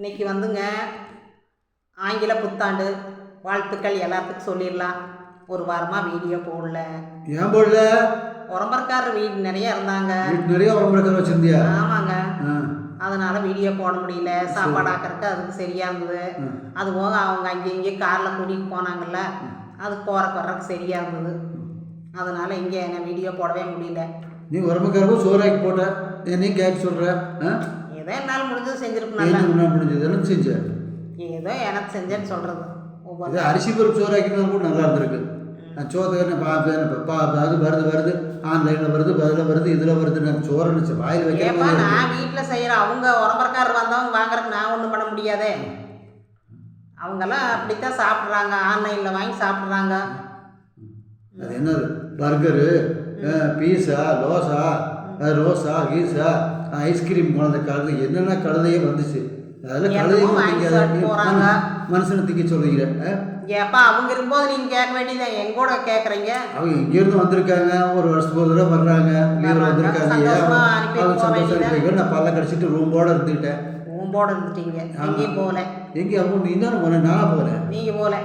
இன்னைக்கு வந்துங்க ஆங்கில புத்தாண்டு வாழ்த்துக்கள் எல்லாத்துக்கும் சொல்லிடலாம். ஒரு வாரமாக வீடியோ போடல. ஏன் போடல? உரம்பரக்காரர் வீடு நிறைய இருந்தாங்க. நிறைய உடம்பு வச்சிருந்தியா? ஆமாங்க. அதனால வீடியோ போட முடியல. சாப்பாடு ஆக்கறதுக்கு அதுக்கு சரியா இருந்தது. அது போக அவங்க அங்கே இங்கே காரில் கூட்டிகிட்டு போனாங்கல்ல. அதுக்கு போகிறக்கு வர்றதுக்கு சரியா இருந்தது. அதனால இங்கே என்ன வீடியோ போடவே முடியல. நீ உடம்புக்காரவும் சோறாக்கி போட்ட. என்னையும் கேட்க சொல்ற? ஆ? ஏதோ என்னால் முடிஞ்சது முன்னாடி முடிஞ்சது என்ன செஞ்ச ஏதோ எனக்கு செஞ்சேன்னு சொல்கிறது ஒவ்வொரு இது அரிசி பருப்பு சோறாக்கினா கூட நல்லா இருந்திருக்கு. நான் சோத்துக்கு பார்ப்பேன் பா அது வருது வருது. ஆன்லைனில் வருது அதில் வருது இதில் வருது நான் சோறு நினச்சி வாயில் வைக்கிற ஏப்பா மாதிரி இருக்கு. நான் வீட்டில் செய்கிற அவங்க உரம்பரக்காரர் வந்தவங்க வாங்குறதுக்கு நான் ஒன்றும் பண்ண முடியாதே. அவங்கெல்லாம் அப்படித்தான் சாப்பிட்றாங்க. ஆன்லைனில் வாங்கி சாப்பிட்றாங்க. அது என்னது? பர்கரு பீஸா லோசா அஹ், ரோசா கீஸா ஐஸ்கிரீம் கலந்து என்னென்ன கழுதையே வந்துச்சு. அதெல்லாம் கழுதையும். மனுஷனை திக்க சொல்லுகிற ஆ? ஏப்பா அவங்க இருக்கும்போது நீங்கள் கேட்க வேண்டியது எங்க கூட கேட்குறீங்க. அவங்க இங்கேருந்து வந்திருக்காங்க. ஒரு வருஷத்துக்கு ஒரு தடவை வர்றாங்க. லீவில் வந்திருக்காங்க. அவங்க சந்தோஷம். இருக்காங்க நான் பல்ல கடிச்சிட்டு ரூம்போட இருந்துக்கிட்டேன் உம்போட இருந்துட்டீங்க. எங்கேயும் போகல. எங்கே அவங்க நீ தானே போனேன் நானா போனேன். நீங்கள் போகல.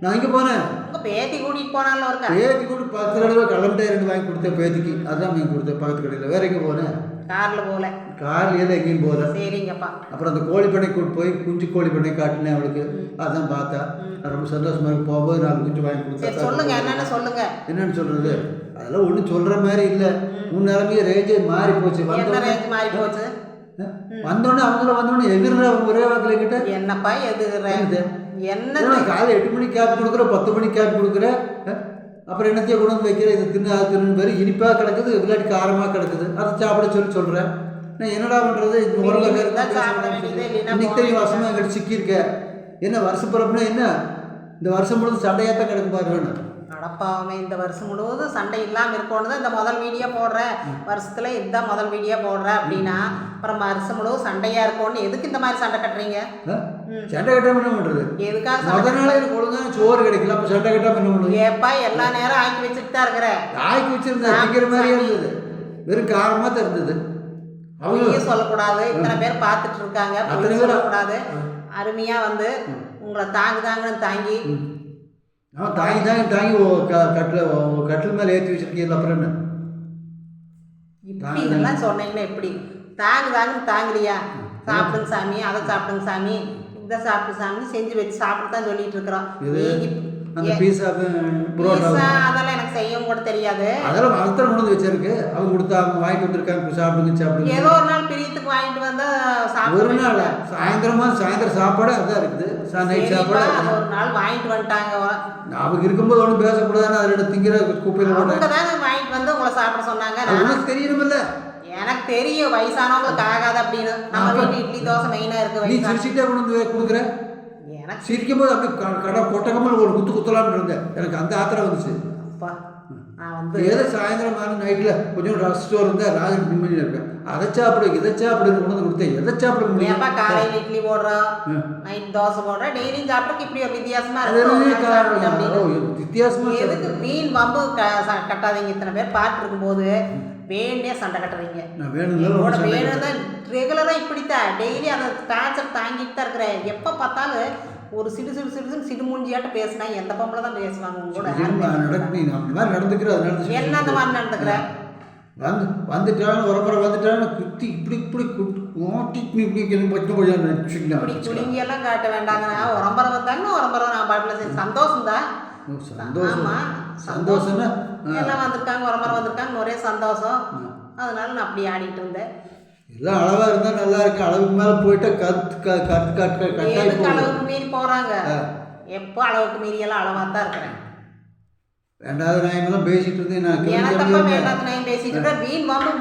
நான் இங்கே போனேன்? உங்கள் பேத்தி கூட்டிகிட்டு போனாலும் இருக்கா பேத்தி கூட பத்து தடவை கலண்டே ரெண்டு வாங்கி கொடுத்தேன் பேத்திக்கு. அதான் வாங்கி கொடுத்தேன் பக்கத்து கடையில். வேற எங்கே போனேன்? காரில் போகல. கார்லேயே எங்கேயும் போகல. சரிங்கப்பா. அப்புறம் அந்த கோழி பண்ணை கூட்டு போய் குஞ்சு கோழி பண்ணை காட்டினேன் அவளுக்கு. அதான் பார்த்தா. ரொம்ப சந்தோஷமா இருக்கு. போகும்போது நாலு குஞ்சு வாங்கி சரி கொடுத்தா சொல்லுங்க. என்னென்ன சொல்லுங்க. என்னன்னு சொல்றது? அதெல்லாம் ஒன்றும் சொல்ற மாதிரி இல்லை. உன் நிலைமையே ரேஞ்சே மாறி போச்சு. மாறி போச்சு? வந்தோடனே அவங்கள வந்தோடனே எதிர்ற ஒரே வாக்கில் கிட்ட என்னப்பா என்னது? என்ன காலை எட்டு மணிக்கு கேப் கொடுக்குற பத்து மணிக்கு கேப் கொடுக்குற? அப்புறம் என்னத்தையும் கொண்டு வந்து வைக்கிற இது தின்னு அது தின்னு பேர் இனிப்பாக கிடக்குது இல்லாட்டி காரமாக கிடக்குது. அதை சாப்பிட சொல்லி சொல்கிறேன் நான் என்னடா பண்ணுறது இன்னைக்கு தெரியும் வருஷமா எங்கிட்ட சிக்கியிருக்க. என்ன வருஷ பிறப்புனா என்ன? இந்த வருஷம் முழுது சண்டையாக தான் கிடக்கு அடப்பாவமே இந்த வருஷம் முழுவதும் சண்டை இல்லாமல் இருக்கணும் தான் இந்த முதல் வீடியோ போடுறேன். வருஷத்துல இதுதான் முதல் வீடியோ போடுறேன் அப்படின்னா அப்புறம் வருஷம் முழுவதும் சண்டையாக இருக்கும்னு எதுக்கு இந்த மாதிரி சண்டை கட்டுறீங்க? சண்டை கட்டாம என்ன எதுக்காக முத நாளே எனக்கு ஒழுங்கான சோறு கிடைக்கல அப்போ சண்டை கட்டாம என்ன பண்ணுவது ஏப்பா எல்லா நேரம் ஆக்கி வச்சுட்டு தான் இருக்கிற? ஆக்கி வச்சிருந்தேன் திங்கிற மாதிரியே இருந்தது. வெறும் காரமாக தான் இருந்தது அவங்க சொல்லக்கூடாது. இத்தனை பேர் பார்த்துட்டு இருக்காங்க சொல்லக்கூடாது. அருமையா வந்து உங்களை தாங்கு தாங்கன்னு தாங்கி அவன் தாங்கி தாங்கி தாங்கி கட்டில் கட்டில் மேலே ஏற்றி வச்சிருக்கீங்க அப்புறம் என்ன? இப்படி இதெல்லாம் சொன்னீங்கன்னா எப்படி? தாங்கு தாங்கன்னு தாங்கலையா? சாப்பிடுங்க சாமி அதை சாப்பிடுங்க சாமி. இதை சாப்பிடு சாமி செஞ்சு வச்சு சாப்பிட்டு தான் சொல்லிட்டு இருக்கிறோம். அந்த பீஸா புரோட்டா பீஸா அதெல்லாம் எனக்கு செய்யவும் கூட தெரியாது. அதெல்லாம் கொண்டு வந்து வச்சிருக்கு. அவங்க கொடுத்தா அவங்க வாங்கிட்டு வந்திருக்காங்க. சாப்பிடுங்க சாப்பிடுங்க. ஏதோ ஒரு நாள் பிரியத்துக்கு வாங்கிட்டு வந்தா சாப்பிட ஒரு நாள். சாயந்தரமா சாயந்தரம் சாப்பாடு அதான் இருக்குது. நைட் சாப்பாடு. ஒரு நாள் வாங்கிட்டு வந்துட்டாங்க அவங்க இருக்கும்போது ஒன்றும் பேசக்கூடாதுன்னு அதில் திங்கிற குப்பையில் அவங்க வாங்கிட்டு வந்து உங்களை சாப்பிட சொன்னாங்க. உனக்கு தெரியணுமில்ல. எனக்கு தெரியும் வயசானவங்களுக்கு ஆகாது அப்படின்னு. நம்ம வீட்டு இட்லி தோசை மெயினா இருக்கு நீ சிரிச்சுட்டே கொண்டு வந்து கொடுக்குற? எனக்கு சிரிக்கும் போது அப்படியே கடை கொட்டகமல் ஒரு குத்து குத்தலாம்னு இருந்தேன். எனக்கு அந்த ஆத்திரம் வந்துச்சு. அப்பா. நான் வந்து ஏதோ சாயந்தரம் ஆன நைட்டில் கொஞ்சம் ரசிச்சு இருந்தால் ராஜன் நிம்மதியாக இருப்பேன் அதை சாப்பிடு இதை சாப்பிடுன்னு கொண்டு வந்து கொடுத்தேன். எதை சாப்பிட முடியும்? ஏப்பா காலையில் இட்லி போடுறோம். நைட் தோசை போடுறோம் டெய்லியும் சாப்பிட்றதுக்கு இப்படி ஒரு வித்தியாசமா அது இருக்கு? ஒரு என்னது நாள் சாப்பிடுங்க காரணம்? ஓ, அப்படின்னு. வித்தியாசமா எதுக்கு வீண் வம்பு கட்டாதீங்க. இத்தனை பேர் பார்த்து இருக்கும்போது வேண்டே சண்டை கட்டுறீங்க? சண்டை வேணும் தான் ரெகுலராக இப்படித்தான். டெய்லி அந்த டார்ச்சர் தாங்கிட்டு தான் இருக்கிறேன். எப்போ பார்த்தாலும் ஒரு சிடு சிடு சிடு சிடு மூஞ்சியாட்ட பேசினா எந்த பொம்பளை தான் பேசுவாங்க உங்க கூட? யாரும் திரும்ப பேச நடக்கு நீ அந்த மாதிரி நடந்துக்கிற அது நடந்துச்சு. என்ன அந்த மாதிரி நடந்துக்கிற? வந்து வந்துட்டான்னு ஒரு முறை வந்துட்டான்னு குத்தி இப்படி இப்படி ஓட்டி இப்படி இப்படி குலுங்கி எல்லாம் காட்ட வேண்டாங்கண்ணா. உரம்பரை வந்தாங்கன்னா உரம்பரை நான் பாட்டில் சரி. சந்தோஷம் தான். சந்தோஷம். சந்தோஷம்னா ஆ, எல்லாம் வந்திருக்காங்க உரம்பரை வந்திருக்காங்க ஒரே சந்தோஷம். அதனால நான் அப்படி ஆடிட்டு இருந்தேன். எல்லாம் அளவா இருந்தா நல்லா இருக்கு. அளவுக்கு மேல போயிட்டா கத்து க- கட்டாயி எதுக்கு போகும் அளவுக்கு மீறி போறாங்க. எப்போ அளவுக்கு மீறி எல்லாம் அளவா தான் இருக்கிறேன். வேண்டாத நியாயமெல்லாம் பேசிட்டு இருந்தேன் நான் வேண்டாத நான் பேசிட்டு வீண் வாம்பு.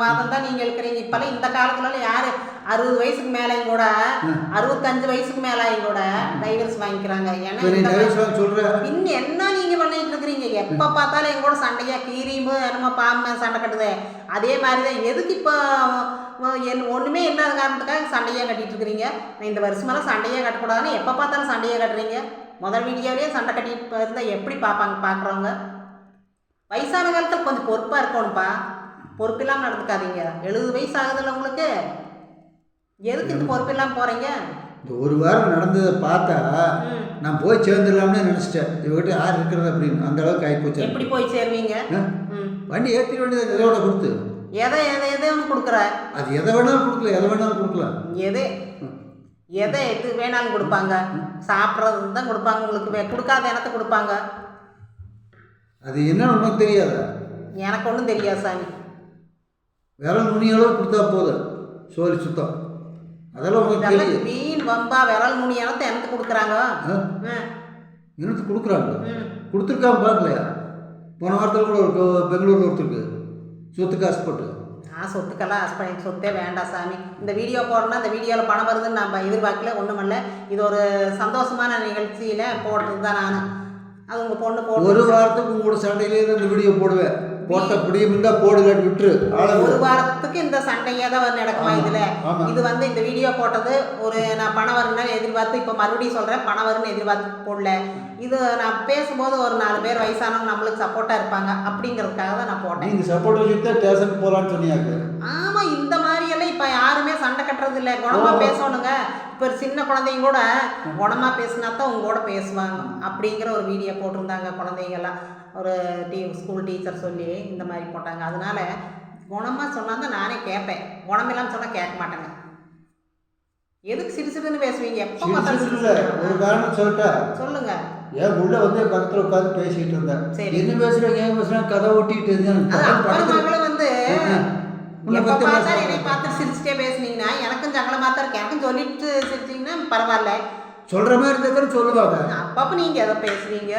மாதம் தான் நீங்க இருக்கிறீங்க இப்பெல்லாம் இந்த காலத்துல யாரு? அறுபது வயசுக்கு மேலேயும் கூட அறுபத்தஞ்சு வயசுக்கு மேலேயும் கூட டைவர்ஸ் வாங்கிக்கிறாங்க. ஏன்னா இன்னும் என்ன நீங்க பண்ணிட்டு இருக்கிறீங்க? எப்ப பார்த்தாலும் எங்க கூட சண்டையா கீரியுமோ என்னமோ பாம்பு சண்டை கட்டுது. அதே மாதிரி தான் எதுக்கு இப்போ என் ஒண்ணுமே இல்லாத காரணத்துக்காக சண்டையா கட்டிட்டு இருக்கிறீங்க? இந்த வருஷமெல்லாம் சண்டையா கட்டக்கூடாதுன்னு எப்ப பார்த்தாலும் சண்டையா கட்டுறீங்க? முதல் வீடியோலயே சண்டை கட்டிட்டு இருந்தா எப்படி பார்ப்பாங்க பார்க்குறவங்க? வயசான காலத்தில் கொஞ்சம் பொறுப்பா இருக்கணும்ப்பா. பொறுப்பு இல்லாமல் நடந்துக்காதீங்க. எழுபது வயசு ஆகுதுல்ல உங்களுக்கு? எதுக்கு இந்த பொறுப்பு இல்லாமல் போகிறீங்க இந்த ஒரு வாரம் நடந்ததை பார்த்தா நான் போய் சேர்ந்துடலாம்னு நினச்சிட்டேன். இவகிட்ட யார் இருக்கிறது அப்படின்னு? அந்த அளவுக்கு ஆகிப்போச்சு எப்படி போய் சேருவீங்க? வண்டி ஏற்றிட வேண்டியது இதோட கொடுத்து. எதை எதை எதை ஒன்று கொடுக்குற? அது எதை வேணாலும் கொடுக்கல எதை வேணாலும் கொடுக்கலாம் எது? எதை எது வேணாலும் கொடுப்பாங்க? சாப்பிட்றது தான் கொடுப்பாங்க உங்களுக்கு. கொடுக்காத இனத்தை கொடுப்பாங்க. அது என்னன்னு உனக்கு தெரியாதா? எனக்கு ஒன்றும் தெரியாது சாமி. விரல் நுனி அளவு கொடுத்தா போதும். சோறு சுத்தம். அதெல்லாம் தெரியும். வீண் வம்பா விரல் நுனி இனத்தை எனக்கு கொடுக்குறாங்க. ஆ? எனக்கு கொடுக்குறாங்க. ம். கொடுத்துருக்காம பார்க்கலையா போன வாரத்தில் கூட ஒரு பெங்களூர்ல ஒருத்தருக்கு சொத்து காசு போட்டு. நான் சொத்துக்கெல்லாம் ஹஸ்பண்ட் சொத்தே வேண்டாம் சாமி. இந்த வீடியோ போடுறோன்னா இந்த வீடியோவில் பணம் வருதுன்னு நம்ம எதிர்பார்க்கல ஒன்றுமில்ல இது ஒரு சந்தோஷமான நிகழ்ச்சியில் போடுறது தான் நான். அது உங்கள் பொண்ணு ஒரு போட்டு வாரத்துக்கு உங்களோட சண்டையிலே இந்த வீடியோ போடுவேன். போட்ட பிடியும் இருந்தா போடுகாட்டு விட்டுரு. ஒரு. வாரத்துக்கு இந்த சண்டையே தான் நடக்குமா இதில். இது வந்து இந்த வீடியோ போட்டது ஒரு நான் பணம் வரும்னு எதிர்பார்த்து இப்போ மறுபடியும் சொல்கிறேன் பணம் வரும்னு எதிர்பார்த்து போடல. இது நான் பேசும்போது ஒரு நாலு பேர் வயசானவங்க நம்மளுக்கு சப்போர்ட்டாக இருப்பாங்க அப்படிங்கிறதுக்காக தான் நான் போட்டேன். நீங்க சப்போர்ட் வச்சுட்டு ஸ்டேஷனுக்கு போகலான்னு சொன்னியாக்கு. ஆமா இந்த மாதிரி எல்லாம் இப்ப யாருமே சண்டை கட்டுறது இல்ல. குணமா. பேசணுங்க. இப்ப சின்ன குழந்தைங்க கூட குணமா பேசினா தான் உங்க கூட பேசுவாங்க அப்படிங்கிற ஒரு வீடியோ போட்டிருந்தாங்க குழந்தைங்க எல்லாம். ஒரு டீ ஸ்கூல் டீச்சர் சொல்லி இந்த மாதிரி போட்டாங்க. அதனால குணமா சொன்னா தான் நானே கேட்பேன். குணமில்லாம சொன்னா கேட்க மாட்டேங்க. எதுக்கு சிறு சிறுன்னு பேசுவீங்க? எப்போ ஒரு. காரணம் சொல்லிட்டா சொல்லுங்க. ஏன் உள்ள வந்து பக்கத்துல உட்காந்து பேசிட்டு இருந்தேன் சரி. என்ன பேசுறேன் ஏன் பேசுறேன் கதை ஒட்டிட்டு இருந்தேன். வந்து பேசுறாங்க. என்னை பார்த்து சிரிச்சுட்டே பேசுனீங்கன்னா எனக்கும் சங்கடமா தான் எனக்கும் சொல்லிட்டு சிரிச்சீங்கன்னா பரவாயில்ல. சொல்ற மாதிரி தானே சொல்லுவாங்க. அப்பப்போ நீங்க எதை பேசுவீங்க.